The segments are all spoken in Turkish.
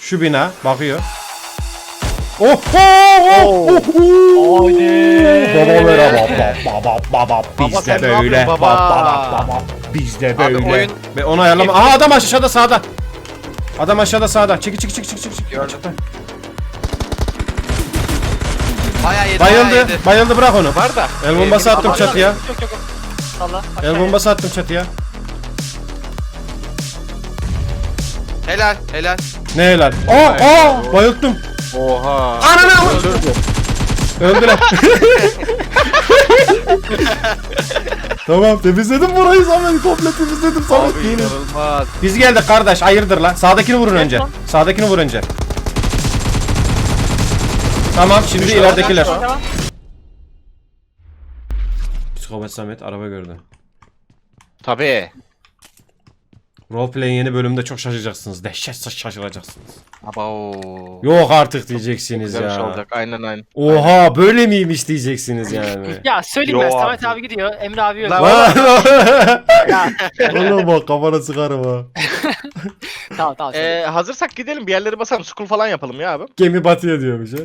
Şu bina bakıyor. Oh oh oh oh. baba baba baba Baba biz de böyle baba baba? biz de Abi böyle. oyun- Ve onu ayarlama. Aha adam aşağıda sağda. Adam aşağıda sağda. Çekil çekil çekil çekil. çekil. Gördüm. Bayağı yedi. bayağı Bayıldı. yedi. Bayıldı bırak onu. Var da. El bombası Ee, attım çatıya. Yok yok yok. Salla. El bombası attım çatıya. Helal helal. Ne helal. Aa aa bayılttım. Oha. Ananı Öldüler. tamam temizledim burayı Samet komple temizledim Samet. Abi Gelin. inanılmaz. Biz geldik kardeş hayırdır lan. Sağdakini vurun önce. Sağdakini vur önce. Tamam şimdi ileridekiler. Psikopat Samet araba gördü. Tabii. Roleplay'in yeni bölümünde çok şaşıracaksınız. Dehşet şaşıracaksınız. Abo. Yok artık diyeceksiniz Güzel bir şey ya. olacak. Aynen aynen. Oha böyle miymiş diyeceksiniz yani. Ya söyleyeyim ben. Yo Samet abi. abi gidiyor. Emre abi yok. Lan- Ya, Oğlum bak kafana sıkarım ha. tamam tamam. Ee, hazırsak gidelim bir yerlere basalım. School falan yapalım ya abi. Gemi batıya diyormuş ha.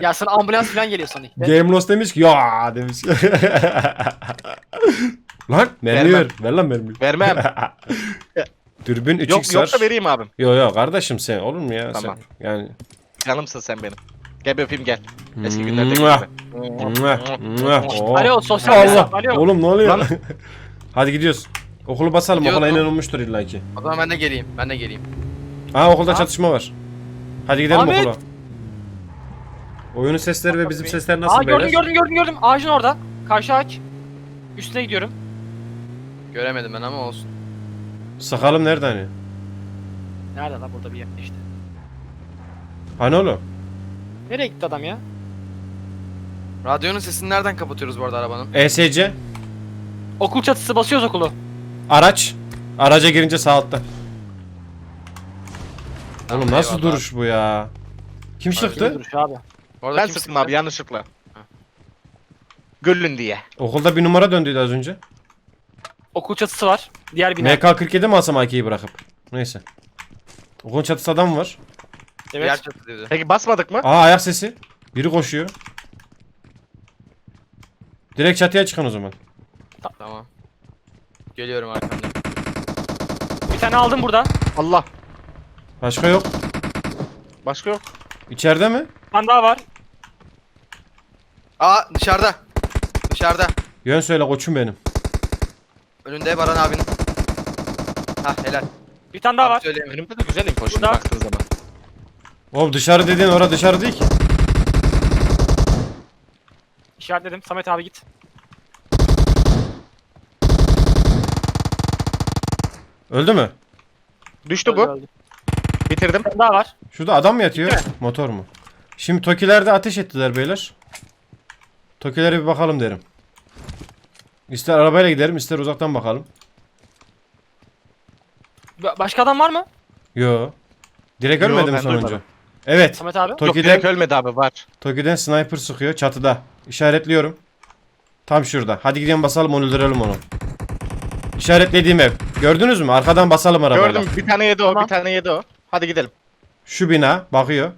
Ya sana ambulans falan geliyor sonra işte. Game Lost demiş ki ya demiş. Lan mermi ver. Vermem. Ver lan mermi. Vermem. Dürbün 3x yok var. yoksa vereyim abim. Yo yo kardeşim sen olur mu ya Tamam. sen? Yani Canımsın sen benim. Gel bir öpeyim gel. Eski günlerdeki Mua. gibi. Mua, mua. Oo. Alo sosyal Allah. Alo. Oğlum ne oluyor? Lan. Hadi gidiyoruz. Okulu basalım. Gidiyoruz Okula mu? inanılmıştır illa ki. O zaman ben de geleyim. Ben de geleyim. Ha okulda Tamam. çatışma var. Hadi gidelim Ahmet. okula. Oyunun sesleri ve bizim sesler nasıl Aa beyler? gördüm gördüm gördüm gördüm. Ağacın orada. Karşı ağaç. Üstüne gidiyorum. Göremedim ben ama olsun. Sıkalım nerede hani? Nerede lan burada bir yer işte. Hani oğlum? Nereye gitti adam ya? Radyonun sesini nereden kapatıyoruz bu arada arabanın? ESC. Okul çatısı basıyoruz okulu. Araç. Araca girince sağ altta. Oğlum nasıl eyvallah. duruş bu ya? Kim sıktı? duruşu abi? Bu arada Ben kim sıktım sıktı? abi yanlışlıkla. Güllün diye. Okulda bir numara döndüydü az önce. Okul çatısı var. Diğer bina. MK47 mi alsam AK'yi bırakıp? Neyse. Okulun çatısı adam var. Evet. Diğer çatı dedi. Peki basmadık mı? Aa ayak sesi. Biri koşuyor. Direkt çatıya çıkan o zaman. Tamam. Geliyorum arkamda. Bir tane aldım burada. Allah. Başka yok. Başka yok. İçeride mi? Bir tane daha var. Aa dışarıda. Dışarıda. Yön söyle koçum benim. Önünde Baran abinin. Hah helal. Bir tane daha Abi var. söyleyeyim. Önümde de güzel info şimdi Burada. baktığın zaman. Oğlum dışarı dediğin ora dışarı değil ki. İşaretledim. Samet abi git. Öldü mü? Düştü Öldü, bu. öldü. Bitirdim. Bir tane daha var. Şurada adam mı yatıyor? Motor mu? Şimdi Tokilerde ateş ettiler beyler. Tokilere bir bakalım derim. İster arabayla giderim ister uzaktan bakalım. Ba- Başka adam var mı? Yo. Direkt Yo, ölmedi mi ben sonuncu? duymadım. Evet. Samet abi. Yok Toki'den, direkt ölmedi abi var. Toki'den sniper sıkıyor çatıda. İşaretliyorum. Tam şurada. Hadi gidelim basalım onu öldürelim onu. İşaretlediğim ev. Gördünüz mü? Arkadan basalım arabayla. Gördüm bir tane yedi o Tamam. bir tane yedi o. Hadi gidelim. Şu bina bakıyor.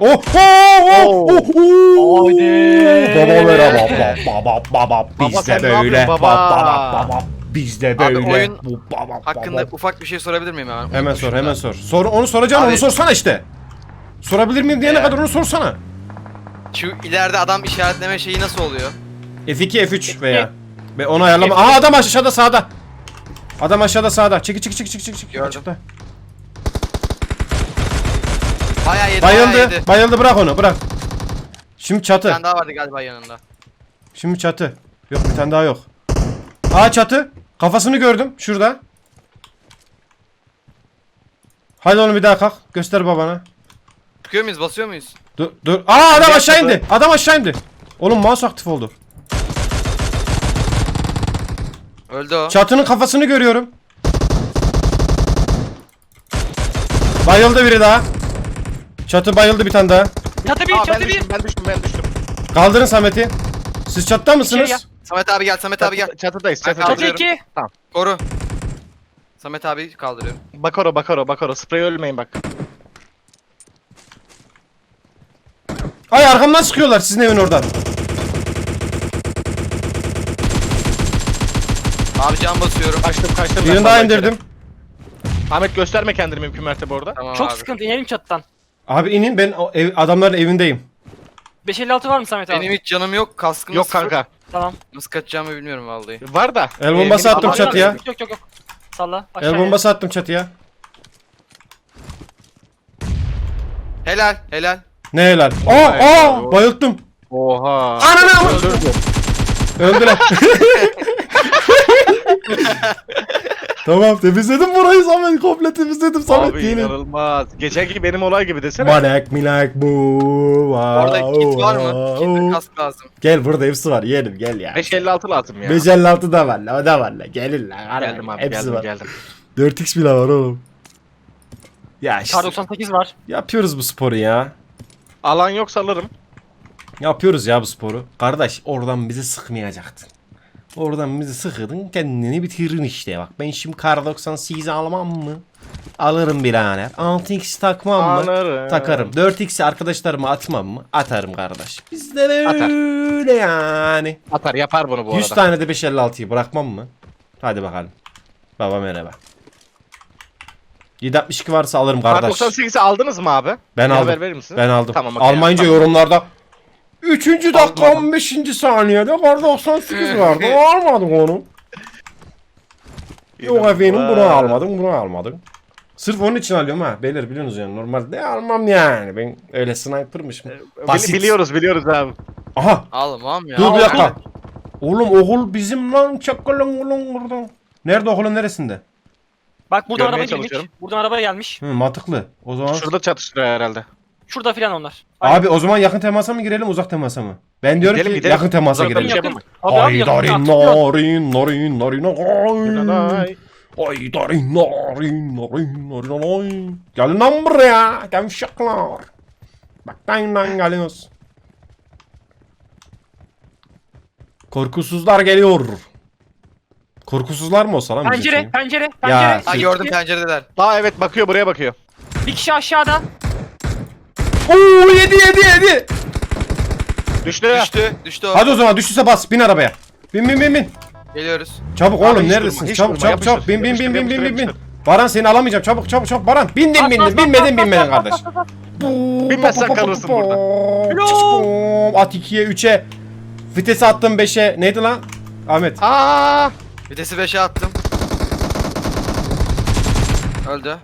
Oh! Oh! Oh! oh, oh. Haydi. Babalara baba baba baba Baba biz sen ne böyle yapıyorsun baba baba? baba baba biz de Abi böyle oyun Bu baba, Hakkında baba. ufak bir şey sorabilir miyim hemen? hemen sor hemen sor. Sor onu soracağım Abi- onu sorsana işte. Sorabilir miyim diyene Ee, kadar onu sorsana. Şu ileride adam işaretleme şeyi nasıl oluyor? F2 F3 veya ve onu ayarlama. Aha adam aşağıda sağda. Adam aşağıda sağda. Çeki çeki çeki çeki çeki. Gördüm. Açıkta. Bayağı yedi. Bayağı Bayıldı. yedi. Bayıldı bırak onu bırak. Şimdi Bir çatı. tane daha vardı galiba yanında. Şimdi çatı. Yok bir tane daha yok. Aa çatı. Kafasını gördüm şurada. Hadi onu bir daha kalk. Göster babana. Çıkıyor muyuz? Basıyor muyuz? Dur dur. Aa adam aşağı indi. Adam aşağı indi. Oğlum mouse aktif oldu. Öldü o. Çatının kafasını görüyorum. Bayıldı biri daha. Çatı bayıldı bir tane daha. Çatı bir, Aa, ben çatı bir. düştüm, ben düştüm, ben düştüm. Kaldırın Samet'i. Siz çatta mısınız? Samet abi gel Samet abi gel. Çatı- Çatıdayız, çatı. Çatı Çatı Kaldırıyorum. iki. Koru. Samet abi kaldırıyorum. Bakoro, bakoro, bakoro. Sprey ölmeyin bak. Ay arkamdan sıkıyorlar sizin evin oradan. Abi can basıyorum. Kaçtım, kaçtım. Birini daha indirdim. Ahmet gösterme kendini mümkün mertebe orada. Tamam Çok abi. sıkıntı inelim çatıdan. Abi inin ben o ev, adamların evindeyim. 556 var mı Samet abi? Benim hiç canım yok. Kaskım Yok sıfır. kanka. Tamam. Nasıl kaçacağımı bilmiyorum vallahi. Var da. El bombası attım çatıya. Yok yok yok. yok. Salla aşağıya. El bombası attım çatıya. Helal helal. Ne helal. Aa aa bayılttım. Oha. Ananı. Öldürdü. Öldüler. tamam temizledim burayı Samet komple temizledim Samet Abi gelin. inanılmaz. Geçenki benim olay gibi desene. Malak milak bu. Orada wow, kit var mı? Kit ve kask lazım. Gel burada hepsi var yeğenim gel ya. 556 lazım ya. 556 da var la o da var la gelin la. Geldim abi hepsi geldim var. geldim. 4x bile var oğlum. Ya işte Kar 98 var. yapıyoruz bu sporu ya. Alan yoksa alırım. Yapıyoruz ya bu sporu. Kardeş oradan bizi sıkmayacaktın. Oradan bizi sıkırdın kendini bitirdin işte bak. Ben şimdi kar 98 almam mı? Alırım birader. 6x takmam mı? Alırım. Takarım. 4x'i arkadaşlarıma atmam mı? Atarım kardeş. Bizde de Atar. öyle yani. Atar yapar bunu bu 100 arada. tane de 556'yı bırakmam mı? Hadi bakalım. Baba merhaba. 762 varsa alırım Kar kardeş. 98'i aldınız mı abi? Ben Bir aldım. Haber verir misin? Ben aldım. Tamam, okey. Almayınca Tamam. yorumlarda 3. dakika Almadım. 15. saniyede kar 98 vardı. Almadık onu. Yok efendim bunu almadım bunu almadım. Sırf onun için alıyorum ha. Beyler biliyorsunuz yani normalde almam yani. Ben öyle sniper'mışım. Bili- Basit. biliyoruz biliyoruz abi. Aha Almam ya. dur bir dakika. Oğlum okul bizim lan çakalın oğlum burada. Nerede okulun neresinde? Bak buradan Görmeye araba gelmiş. çalışıyorum. Buradan araba gelmiş. Hı, mantıklı. O zaman Şurada çatıştırıyor herhalde. Şurada filan onlar. Aynen. Abi o zaman yakın temasa mı girelim uzak temasa mı? Ben diyorum Gidelim, ki gidelim. yakın temasa Uzaktan girelim. şey yakın. Abi abi Ay yakın. darin Atıyor. narin narin narin narin. Ay. Ay darin narin narin narin narin. Gelin lan buraya gevşekler. Bak lan lan geliyoruz. Korkusuzlar geliyor. Korkusuzlar mı olsa lan bizim Pencere, için? pencere, Ya, pencere. Ha Bir gördüm penceredeler. Aa evet bakıyor buraya bakıyor. Bir kişi aşağıda. Oo yedi yedi yedi. Düştü. Düştü. Düştü o. Hadi o zaman düştüyse bas bin arabaya. Bin bin bin bin. Geliyoruz. Çabuk Abi oğlum hiç neredesin? durma, hiç çabuk durma, çabuk yapıştır, çabuk bin bin bin yapıştır, bin bin bin bin. yapıştır. Baran seni alamayacağım çabuk çabuk çabuk Baran. Bindim bas, binmedin binmedin kardeş. Binmezsen kalırsın burada. burada. At 2'ye 3'e. Vitesi attım 5'e. Neydi lan? Ahmet. Aa! Vitesi 5'e attım. Öldü.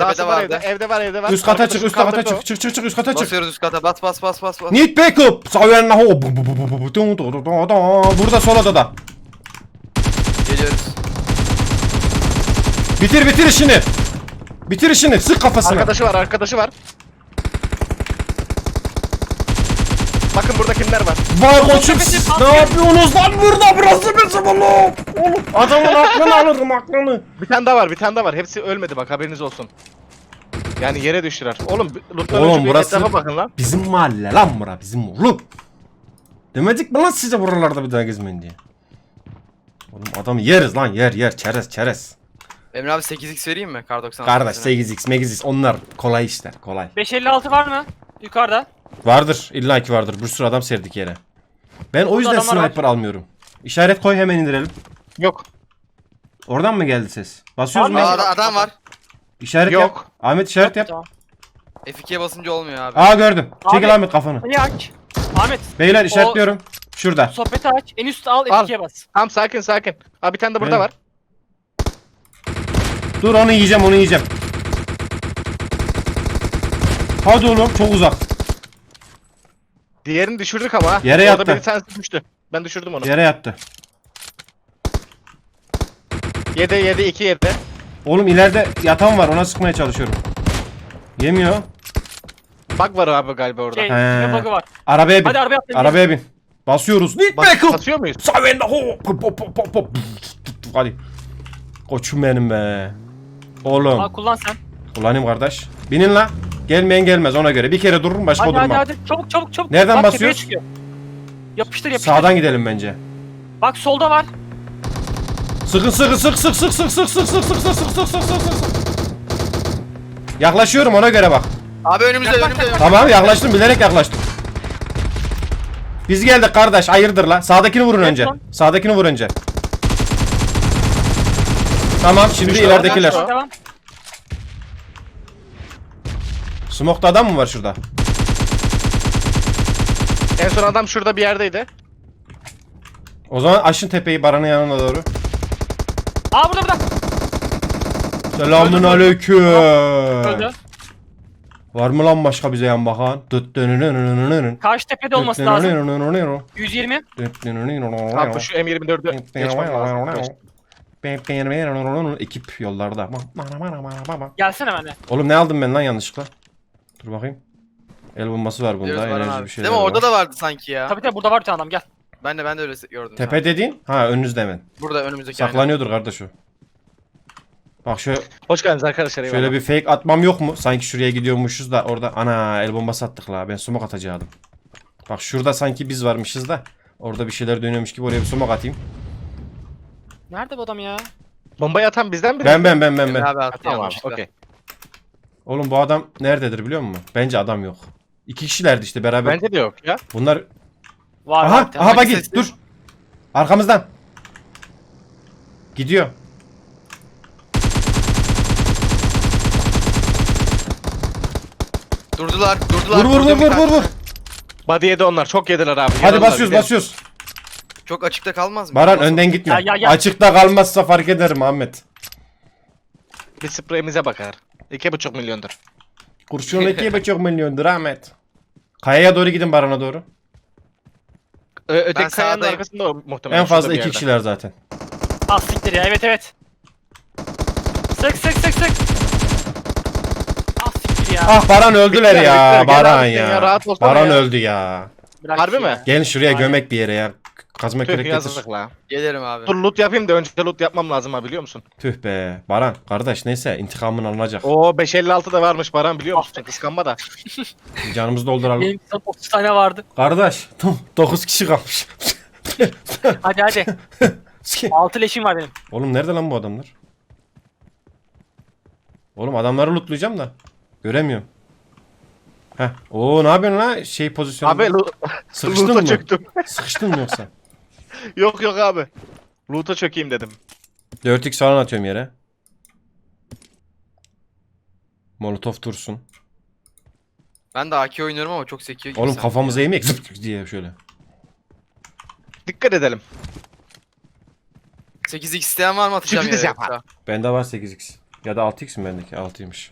Daha Tepede var evde, vardı. evde var evde var. Üst kata çık Arkadaşım üst kata kaldırdı çık çık çık çık üst kata çık. Basıyoruz üst kata. Bas bas bas bas bas. Need backup. Saverna ho. Bu, bu, bu, bu, bu, bu, du, du, du, du, du. Burada sol odada. Geliyoruz. Bitir bitir işini. Bitir işini. Sık o. kafasına. Arkadaşı var arkadaşı var. Burada kimler var. Vay koçum siz ne yapıyorsunuz lan burada burası bizim oğlum. Oğlum adamın aklını alırım aklını. Bir tane daha var bir tane daha var. Hepsi ölmedi bak haberiniz olsun. Yani yere düştüler. Oğlum lootlar Oğlum, burası- bakın lan. Bizim mahalle lan bura bizim oğlum. Demedik mi lan size buralarda bir daha gezmeyin diye. Oğlum adamı yeriz lan yer yer çerez çerez. Emre abi 8x vereyim mi? Kar 98'ine. Kardeş 8x 8x onlar kolay işler kolay. 556 var mı? Yukarıda. Vardır illaki vardır bir sürü adam serdik yere. Ben o yüzden adamlar var. sniper almıyorum. İşaret koy hemen indirelim. Yok. Oradan mı geldi ses? Basıyoruz mu? Aa, ada- adam var. İşaret Yok. yap. Ahmet işaret yap. Tamam. F2'ye basınca olmuyor abi. Aa gördüm. Çekil. Ahmet kafanı. Ali aç. Ahmet Beyler işaretliyorum. Şurada. sohbeti aç. En üstte al Al. F2'ye bas. Tamam sakin sakin. Abi bir tane de burada Evet. var. Dur onu yiyeceğim onu yiyeceğim. Hadi oğlum çok uzak. Diğerini düşürdük ama. ha. Yere Orada yattı. bir tanesi düştü. Ben düşürdüm onu. Yere yattı. 7 7 2 7. Oğlum ileride yatan var ona sıkmaya çalışıyorum. Yemiyor. Bug var abi galiba orada. Şey, He. ne bug'ı var. Arabaya bin. Hadi arabaya atlayın. Arabaya bin. Basıyoruz. Need Bas- backup. basıyor muyuz? Savenda ho. Pop pop pop pop, pop. Hadi. Koçum benim be. Oğlum. Al kullan sen. Kullanayım kardeş. Binin la. Gelmeyen gelmez ona göre. Bir kere dururum başka Hadi hadi durmam. hadi. Çabuk çabuk çabuk. Nereden Bak, tepeye basıyoruz? çıkıyor. Yapıştır yapıştır. Sağdan gidelim bence. Bak solda var. Sıkın sıkın sık sık sık sık sık sık sık sık sık sık sık sık sık sık Yaklaşıyorum ona göre bak. Abi önümüzde Yaklaş, önümüzde. yaklaş. Tamam yaklaştım bilerek yaklaştım. Biz geldik kardeş hayırdır la. Sağdakini vurun önce. lan. Sağdakini vur önce. Tamam şimdi Düştü, ileridekiler. Devam. Smoke'da adam mı var şurada? En son adam şurada bir yerdeydi. O zaman aşın tepeyi Baran'ın yanına doğru. Aa burada burada. Selamun aleyküm. Öldü. Var mı lan başka bize yan bakan? Dıt dönünününününün. Karşı tepede olması lazım. lazım. 120. Abi şu M24'ü geçmem lazım. Ekip yollarda. Gelsene bende. Oğlum ne aldım ben lan yanlışlıkla? Dur bakayım. El bombası var bunda. Biliyoruz Baran Enerji abi. bir şeyler Değil mi? Orada var. da vardı sanki ya. Tabii tabii burada var bir tane adam gel. Ben de ben de öyle gördüm. Tepe dediğin? Ha önünüzde hemen. Burada önümüzdeki aynen. Saklanıyordur kardeş o. Bak şöyle, Hoş geldiniz arkadaşlar. şöyle eyvallah. bir fake atmam yok mu? Sanki şuraya gidiyormuşuz da orada ana el bombası attık la. Ben smoke atacaktım. Bak şurada sanki biz varmışız da. Orada bir şeyler dönüyormuş gibi oraya bir smoke atayım. Nerede bu adam ya? Bombayı atan bizden biri. Ben ben ben ben ben. abi Ha, Tamam abi yanlışlıkla. okey. Oğlum bu adam nerededir biliyor musun? Bence adam yok. İki kişilerdi işte beraber. Bence de yok ya. Bunlar Var var Aha, bir tane. aha bagi sesli. dur. Arkamızdan. Gidiyor. Durdular, durdular. Vur vur vur bir vur vur vur. Body yedi onlar. Çok yediler abi. Hadi Yaralılar, basıyoruz gidelim. basıyoruz. Çok açıkta kalmaz mı? Baran önden gitme. Ya, ya, ya. Açıkta kalmazsa fark ederim Ahmet. Bir spreyimize bakar. 2,5 milyondur. Kurşun iki buçuk milyondur Ahmet. Kayaya doğru gidin Baran'a doğru. Ö öteki Ben kayanın sağdayım. arkasında o muhtemelen. En fazla şurada bir iki yerde. kişiler zaten. Ah siktir ya evet evet. Sık sık sık sık. Ah siktir ya. Ah Baran öldüler Bittiler, ya. Gel Baran abi ya. ya, rahat olsana Baran ya. öldü ya. Bırak Harbi ya. mi? Gelin şuraya Aynen. gömek bir yere ya. Kazma Tüh kürek getir. yazık la. Gelirim abi. Dur loot yapayım da önce loot yapmam lazım ha biliyor musun? Tüh be. Baran kardeş neyse intikamın alınacak. Oo 556 da varmış Baran biliyor musun? Kıskanma da. Canımızı dolduralım. Benim son 30 tane vardı. Kardeş tam 9 kişi kalmış. Hadi hadi. 6 leşim var benim. Oğlum nerede lan bu adamlar? Oğlum adamları lootlayacağım da. Göremiyorum. Heh. Oo ne yapıyorsun lan şey pozisyonunda? Abi loot, Sıkıştın loot'a mı? çöktüm. Sıkıştın mı yoksa? yok yok abi. Loot'a çökeyim dedim. 4x falan atıyorum yere. Molotov dursun. Ben de AK oynuyorum ama çok sekiyor gibi Oğlum sanki kafamıza yemek zıp diye şöyle. Dikkat edelim. 8x isteyen var mı atacağım yere yapar. yoksa? Bende var 8x. Ya da 6x mi bendeki? 6'ymış.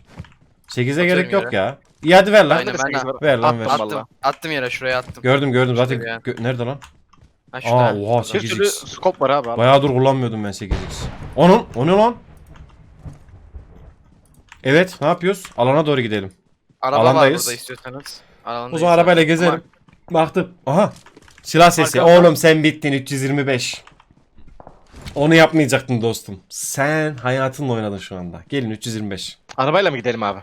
8'e Atıyorum gerek yok yere. ya. İyi hadi ver lan. Aynen, ben de- Ver lan ver. Attım. Attım. Yere şuraya attım. Gördüm gördüm zaten. Şuraya. Gö- Nerede lan? Ha Aa şurada. oha Şurada. Bir sürü 8x. scope var abi. al. Bayağıdır kullanmıyordum ben 8x. Onun, o ne lan? Evet, ne yapıyoruz? Alana doğru gidelim. Araba Alandayız. var burada istiyorsanız. Alandayız O zaman arabayla abi. gezelim. Baktım. Aha. Silah sesi. Arkamda. Oğlum sen bittin 325. Onu yapmayacaktın dostum. Sen hayatınla oynadın şu anda. Gelin 325. Arabayla mı gidelim abi?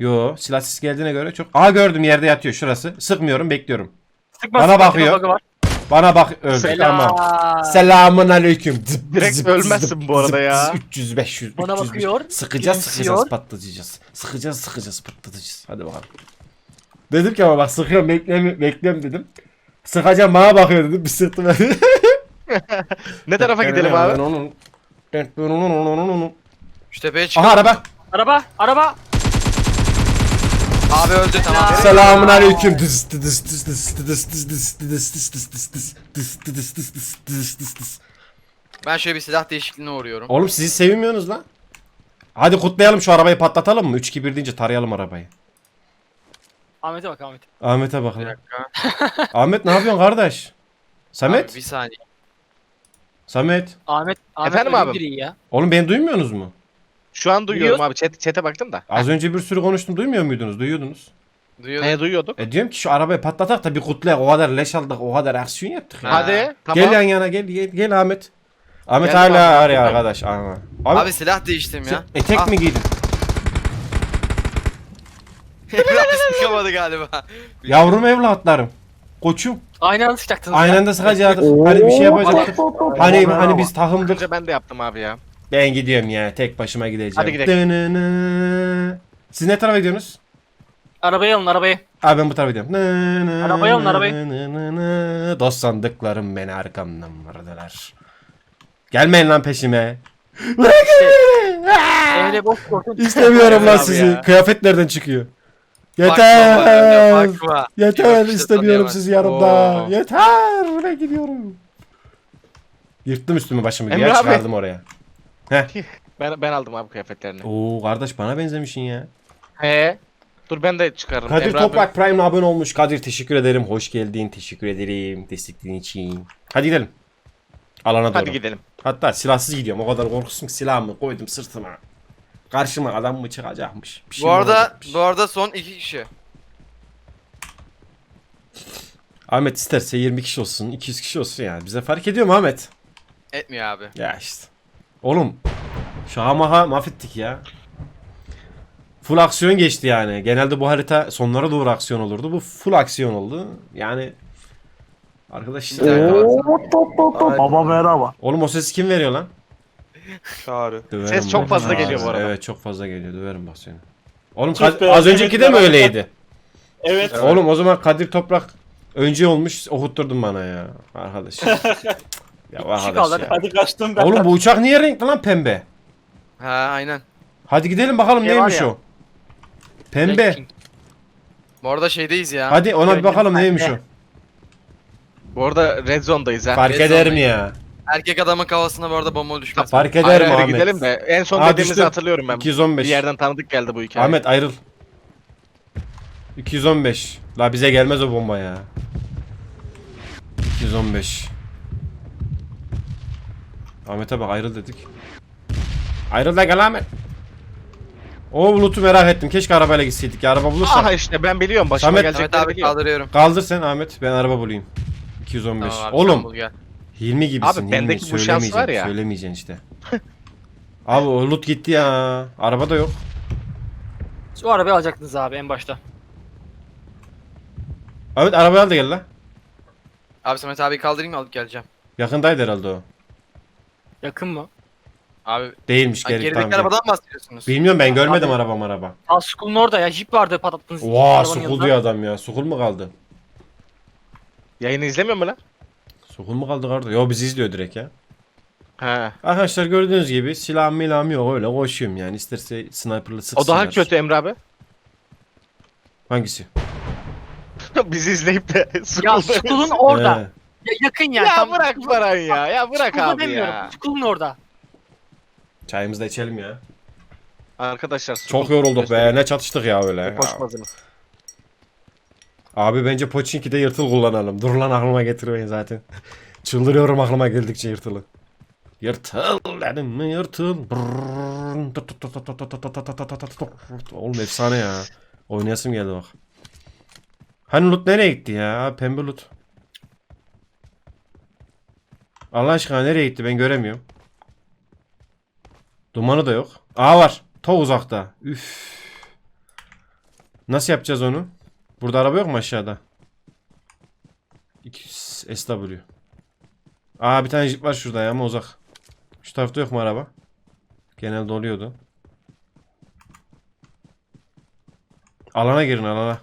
Yo silah sesi geldiğine göre çok... Aa gördüm yerde yatıyor şurası. Sıkmıyorum bekliyorum. Sıkma Bana bakıyor. var. Bana bak öldü Selam. tamam. Selamun aleyküm. Direkt ölmezsin bu arada ya. 300 500 Bana 300, bakıyor, Sıkacağız gülümsüyor. sıkacağız patlatacağız. Sıkacağız sıkacağız patlatacağız. Hadi bakalım. Dedim ki ama bak sıkıyorum bekliyorum bekliyorum dedim. Sıkacağım bana bakıyor dedim bir sıktım. Ne tarafa gidelim abi? Şu tepeye çıkalım. Aha araba. Araba araba. Abi öldü tamam. Selamun aleyküm. Ben şöyle bir silah değişikliğine uğruyorum. Oğlum sizi sevmiyorsunuz lan. Hadi kutlayalım şu arabayı patlatalım mı? 3 2 1 deyince tarayalım arabayı. Ahmet'e bak Ahmet. Ahmet'e bak Bir lan. dakika. Ahmet ne yapıyorsun kardeş? Samet? Abi bir saniye. Samet. Ahmet Ahmet Efendim abim? direği ya. Oğlum beni duymuyorsunuz mu? Şu an duyuyorum abi. Chat, chat'e baktım da. Az önce bir sürü konuştum duymuyor muydunuz? Duyuyordunuz. Duyuyorum. Ne duyuyorduk? E diyorum ki şu arabayı patlatak da bir kutlayak. O kadar leş aldık, o kadar aksiyon yaptık. ya. Ha. Hadi. Tamam. Gel yan yana gel gel, gel Ahmet. Ahmet Geldim hala abi, ya geldim. arkadaş. Aha. Abi, Abi silah değiştim sen ya. etek Ah, mi giydin? Biraz sıkamadı galiba. Yavrum evlatlarım. Koçum. Aynı anda sıkacaktınız. Aynı anda sıkacaktık. Hani bir şey yapacaktık. Hani hani biz takımdık. Önce ben de yaptım abi ya. Ben gidiyorum ya. Tek başıma gideceğim. Hadi gidelim. Dınını. Siz ne tarafa gidiyorsunuz? Arabayı alın arabayı. Abi ben bu tarafa gidiyorum. Nı, nı, Arabayı alın, nı, arabayı. nı, nı, nı. Dost sandıklarım beni arkamdan vurdular. Gelmeyin lan peşime. Evde boş korkun. İstemiyorum lan Abi sizi. ya. Kıyafet nereden çıkıyor? Bakma, Yeter. bakma. Yeter Yok, istemiyorum sizi yanımda. Oo. Yeter ben gidiyorum. Yırttım üstümü başımı Emre diye abi. çıkardım oraya. Ben ben aldım abi kıyafetlerini. Oo kardeş bana benzemişsin ya. He. Dur ben de çıkarırım. Kadir Emre Toprak Prime'le abone olmuş. Kadir teşekkür ederim. Hoş geldin. Teşekkür ederim. Desteklerin için. Hadi gidelim. Alana doğru. Hadi gidelim. Hatta silahsız gidiyorum. O kadar korkusun ki silahımı koydum sırtıma. Karşıma adam mı çıkacakmış? Bir şey Bu mi arada olacakmış? bu arada son iki kişi. Ahmet isterse 20 kişi olsun, 200 kişi olsun yani. Bize fark ediyor mu Ahmet? Etmiyor abi. Ya işte. Oğlum. Şahamaha mahvettik ya. Full aksiyon geçti yani. Genelde bu harita sonlara doğru aksiyon olurdu. Bu full aksiyon oldu. Yani Arkadaş dakika bak. Baba merhaba. Oğlum o sesi kim veriyor lan? Çağrı. Döverim Ses çok bak. fazla geliyor bu arada. Evet çok fazla geliyor. Döverim bak seni. Oğlum Çok Kad- az önceki de mi öyleydi? Evet. Oğlum o zaman Kadir Toprak önce olmuş okutturdun bana ya. Arkadaş. ya arkadaş kaldı, ya. Hadi kaçtım ben. Oğlum bu uçak niye renkli lan pembe? Ha aynen. Hadi gidelim bakalım var neymiş ya? o. Pembe. Bu arada şeydeyiz ya. Hadi ona bir bakalım neymiş o. Bu arada Red Zone'dayız ha. Fark Red eder mi ya? Erkek adamın kafasına bu arada bomba düşmez. Fark eder Ayrı mi ayrı Ahmet? gidelim de en son Aa, dediğimizi düştü. hatırlıyorum ben. 215. Bir yerden tanıdık geldi bu hikaye. Ahmet ayrıl. 215. La bize gelmez o bomba ya. 215. Ahmet'e bak ayrıl dedik. Ayrıl da gel Ahmet. O bulutu merak ettim. Keşke arabayla gitseydik. Ya araba bulursak. Aha işte ben biliyorum başıma Samet- Evet gelecekleri abi kaldırıyorum. Kaldır sen Ahmet. Ben araba bulayım. 215. Tamam abi, Oğlum bul gel. Hilmi gibisin. Abi, bendeki Hilmi. bu şans var Söylemeyeceksin, ya. Söylemeyeceksin işte. Abi o loot gitti ya. Araba da yok. Şu arabayı alacaktınız abi en başta. Ahmet arabayı al da gel la. Abi Samet abi kaldırayım alıp geleceğim. Yakındaydı herhalde o. Yakın mı? Abi Değilmiş hani gerek gerideki tamam. arabadan mı bahsediyorsunuz? Bilmiyorum ben görmedim Abi- araba. Al Skull'un orada ya. Jeep vardı patlattınız. Vaa arabanın sukul yanında. diyor adam ya. Sukul mu kaldı? Yayını izlemiyor mu lan? Sukul mu kaldı kardeş? Yo bizi izliyor direkt ya. He. Arkadaşlar gördüğünüz gibi silahım milahım yok öyle koşuyorum yani. İsterse sniper'lı sıksınlar. O daha kötü Emre abi. Hangisi? Bizi izleyip de Ya Skull'da- Skull'un orada. He. Ya, yakın yani. Ya tam- bırak Baran ya. Ya bırak abi demiyorum. ya. Skull'un orada. Çayımızı da içelim ya. Arkadaşlar Çok yorulduk be. Ne çatıştık ya öyle. Ya. Koşmadınız. Abi bence Pochinki'de yırtıl kullanalım. Dur lan aklıma getirmeyin zaten. Çıldırıyorum aklıma geldikçe yırtılı. Yırtıl dedim mi yırtıl. Brrrr. Tut tut tut tut tut tut tut tut tut tut tut. Oğlum efsane ya. Oynayasım geldi bak. Hani loot nereye gitti ya? Pembe loot. Allah aşkına nereye gitti ben göremiyorum. Dumanı da yok. Aa var. Ta uzakta. Üf. Nasıl yapacağız onu? Burada araba yok mu aşağıda? 200 SW. Aa bir tane jip var şurada ya ama uzak. Şu tarafta yok mu araba? Genelde oluyordu. Alana girin alana.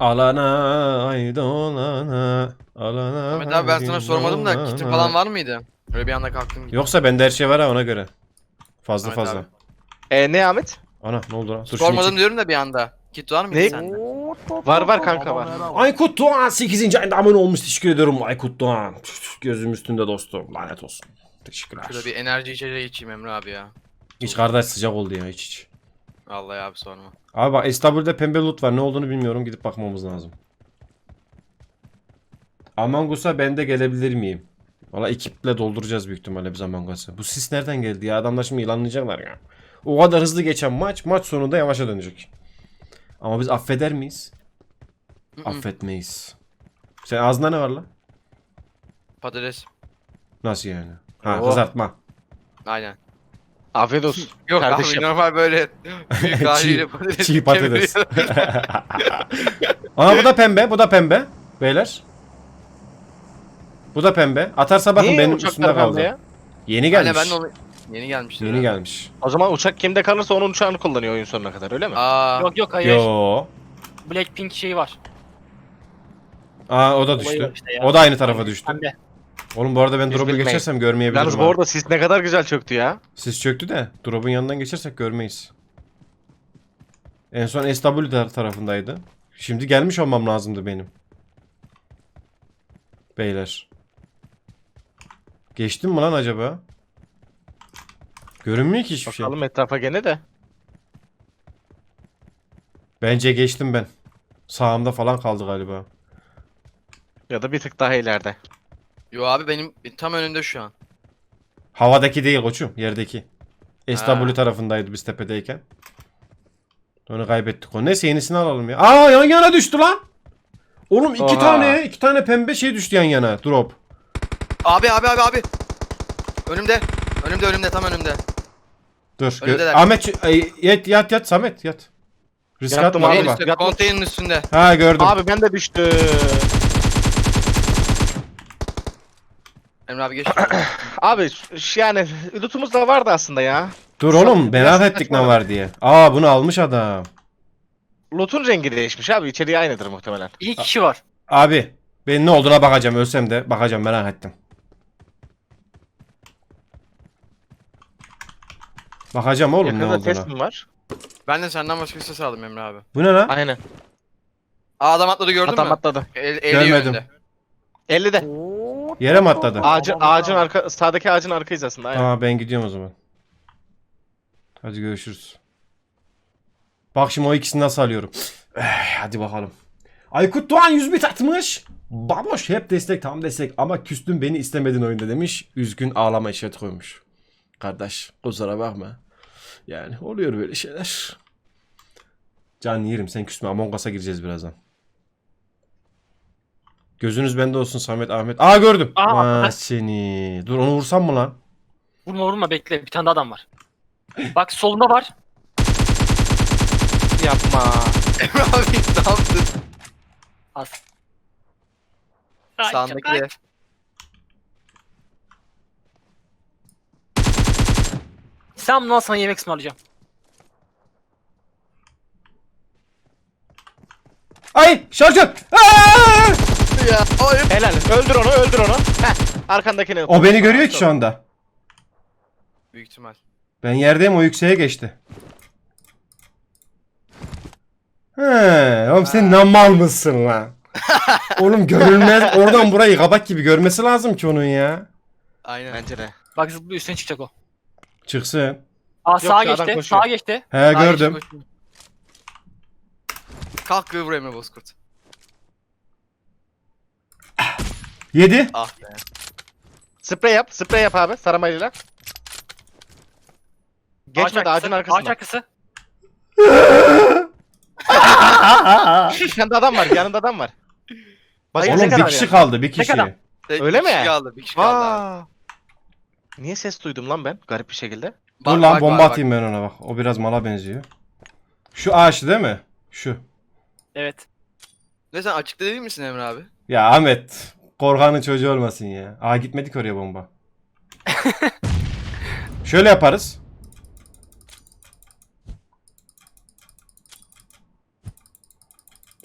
Alana haydi olana. Alana. Samet abi ben sana sormadım da kitin falan var mıydı? Öyle bir anda kalktım. gittim. Yoksa bende her şey var ha ona göre. Fazla Samet fazla. abi. E ne Ahmet? Ana ne oldu lan? Dur şunu Sormadım diyorum da bir anda. Kit var mıydı Ne? sende? Var var kanka var. Aykut Doğan 8. ayında abone olmuş. Teşekkür ediyorum Aykut Doğan. Gözüm üstünde dostum. Lanet olsun. Teşekkürler. Şurada bir enerji içeceği içeyim Emre abi ya. Hiç kardeş sıcak oldu ya hiç hiç. Vallahi abi sorma. Abi bak İstanbul'da pembe loot var. Ne olduğunu bilmiyorum. Gidip bakmamız lazım. Among Us'a ben de gelebilir miyim? Valla ekiple dolduracağız büyük ihtimalle biz Among Us'ı. Bu sis nereden geldi ya? Adamlar şimdi yılanlayacaklar ya. O kadar hızlı geçen maç maç sonunda yavaşa dönecek. Ama biz affeder miyiz? Hı hı. Affetmeyiz. Sen ağzında ne var lan? Patates. Nasıl yani? Ha Oo. kızartma. Aynen. Afiyet olsun. Yok Kardeşim. abi normal böyle büyük haliyle patates. Çiğ patates. Aa bu da pembe, bu da pembe. Beyler. Bu da pembe. Atarsa bakın Niye benim uçaklar üstümde kaldı. kaldı ya? Yeni gelmiş. Aynen ben de onu... Yeni gelmiştir. Yeni herhalde. gelmiş. O zaman uçak kimde kalırsa onun uçağını kullanıyor oyun sonuna kadar öyle mi? Aa. Yok yok hayır. Yo. Blackpink şeyi var. Aa o da Olayı düştü. işte ya. O da aynı tarafa düştü. Pembe. Oğlum bu arada ben drop'u bilmeyiz. geçersem görmeyebilirim. Yalnız bu arada sis ne kadar güzel çöktü ya. Sis çöktü de drop'un yanından geçersek görmeyiz. En son SW tar- tarafındaydı. Şimdi gelmiş olmam lazımdı benim. Beyler. Geçtim mi lan acaba? Görünmüyor ki hiçbir şey. Bakalım etrafa gene de. Bence geçtim ben. Sağımda falan kaldı galiba. Ya da bir tık daha ileride. Yo abi benim tam önümde şu an. Havadaki değil koçum, yerdeki. SW Ha. tarafındaydı biz tepedeyken. Onu kaybettik o. Neyse yenisini alalım ya. Aa yan yana düştü lan. Oğlum iki Oha. tane, iki tane pembe şey düştü yan yana. Drop. Abi abi abi abi. Önümde. Önümde önümde tam önümde. Dur. gö-. Ahmet ay, yat yat yat Samet yat. Risk Yattım atma abi. konteynerin üstünde. Ha gördüm. Abi ben de düştü. Emre abi geç. Abi şu- yani lootumuz da vardı aslında ya. Dur oğlum merak ettik ne var diye. Aa bunu almış adam. Loot'un rengi değişmiş abi. İçeriği aynıdır muhtemelen. İki kişi var. Abi ben ne olduğuna bakacağım ölsem de bakacağım merak ettim. Bakacağım oğlum ne Yakında olduğuna. test mi var? ben de senden başka bir ses aldım Emre abi. Bu ne lan? Aynen. Aa adam atladı gördün Adam mü? atladı. El, eli Görmedim. önünde. 50'de. Yere mi atladı? Ağacın, ağacın arka, sağdaki ağacın arka hizasında. Aynen. Tamam ben gidiyorum o zaman. Hadi görüşürüz. Bak şimdi o ikisini nasıl alıyorum. Eh, hadi bakalım. Aykut Doğan 100 bit atmış. Baboş hep destek tam destek ama küstün beni istemedin oyunda demiş. Üzgün ağlama işaret koymuş. Kardeş kusura bakma. Yani oluyor böyle şeyler. Can yerim sen küsme Among Us'a gireceğiz birazdan. Gözünüz bende olsun Samet Ahmet. Aa gördüm. Aa, Aa, seni. Dur onu vursam mı lan? Vurma vurma bekle. Bir tane daha adam var. Bak solunda var. Yapma. Emre abi ne yaptın? Az. Ay, Sağındaki ay. de. Sen bundan sana yemek ısmarlayacağım. Ay şarjör. Aa! Ya hayır. Helal. Öldür onu, öldür onu. Heh. Arkandakini. O beni görüyor ki şu anda. Büyük ihtimal. Ben yerdeyim o yükseğe geçti. He, oğlum sen ne mal mısın lan? oğlum görülmez. Oradan burayı kabak gibi görmesi lazım ki onun ya. Aynen. Bence de. Bak zıplıyor üstüne çıkacak o. Çıksın. Aa sağa adam geçti. koşuyor. Sağa geçti. He Ay, gördüm. koş, koş. Kalk vur Emre Bozkurt. Yedi. Ah be. Sprey yap, sprey yap abi saramayla. Geçmedi Ağaç ağacın arkası, Ağaç arkası. De adam var, yanında adam var. Başka Hayır, Oğlum bir kişi yani. kaldı bir kişi. adam. Tek Öyle bir kişi mi? kaldı. Bir kişi kaldı. abi. Aa. Niye ses duydum lan ben garip bir şekilde? Dur Bak, lan bak, bomba bak, atayım ben ona bak. O biraz mala benziyor. Şu ağaç değil mi? Şu. Evet. Ne sen açıkta değil misin Emre abi? Ya Ahmet. Korkanın çocuğu olmasın ya. Aa gitmedik oraya bomba. Şöyle yaparız.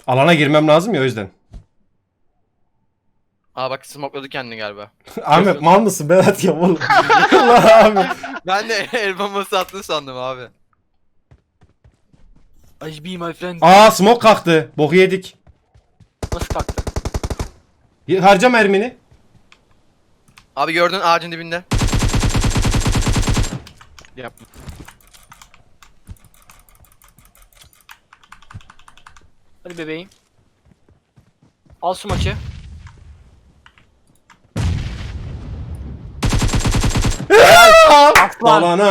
Alana girmem lazım ya o yüzden. Aa bak smokladı kendini galiba. Ahmet mal mısın Berat ya oğlum. Allah abi. Ben de el bombası attın sandım abi. I be my friend. Aa smoke kalktı. Boku yedik. Nasıl kalktı? Harca mermini. Abi gördün ağacın dibinde. Yapma. Hadi bebeğim. Al şu maçı. Aslan. Dalana,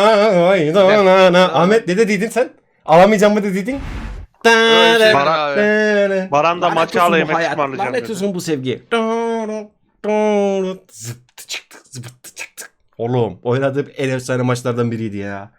ay dalana. Ahmet ne dediydin sen? Alamayacağım mı dediydin? Şey Baran-. Baran da maçı olsun al bu yemek hayat, ısmarlayacağım Lanet olsun bu sevgi. Zıptı çıktı zıptı çıktı. Oğlum oynadığım en efsane maçlardan biriydi ya.